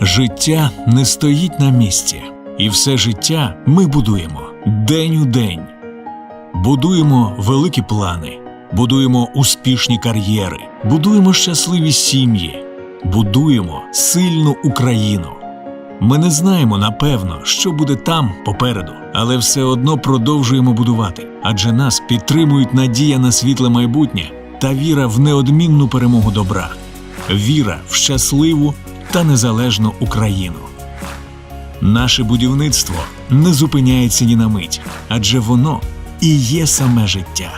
Життя не стоїть на місці, і все життя ми будуємо день у день, будуємо великі плани, будуємо успішні кар'єри, будуємо щасливі сім'ї, будуємо сильну Україну. Ми не знаємо напевно, що буде там попереду, але все одно продовжуємо будувати, адже нас підтримують надія на світле майбутнє та віра в неодмінну перемогу добра, віра в щасливу та незалежну Україну. Наше будівництво не зупиняється ні на мить, адже воно і є саме життя.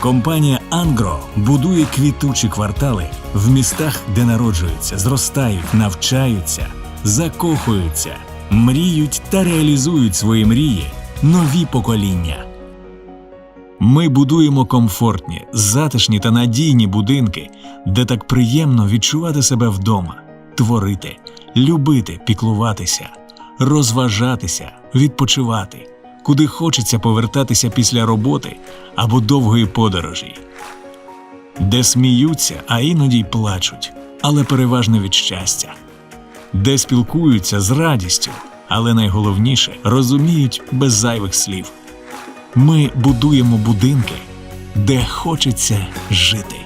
Компанія Ангро будує квітучі квартали в містах, де народжуються, зростають, навчаються, закохуються, мріють та реалізують свої мрії нові покоління. Ми будуємо комфортні, затишні та надійні будинки, де так приємно відчувати себе вдома, творити, любити, піклуватися, розважатися, відпочивати, куди хочеться повертатися після роботи або довгої подорожі, де сміються, а іноді й плачуть, але переважно від щастя, де спілкуються з радістю, але найголовніше розуміють без зайвих слів. Ми будуємо будинки, де хочеться жити.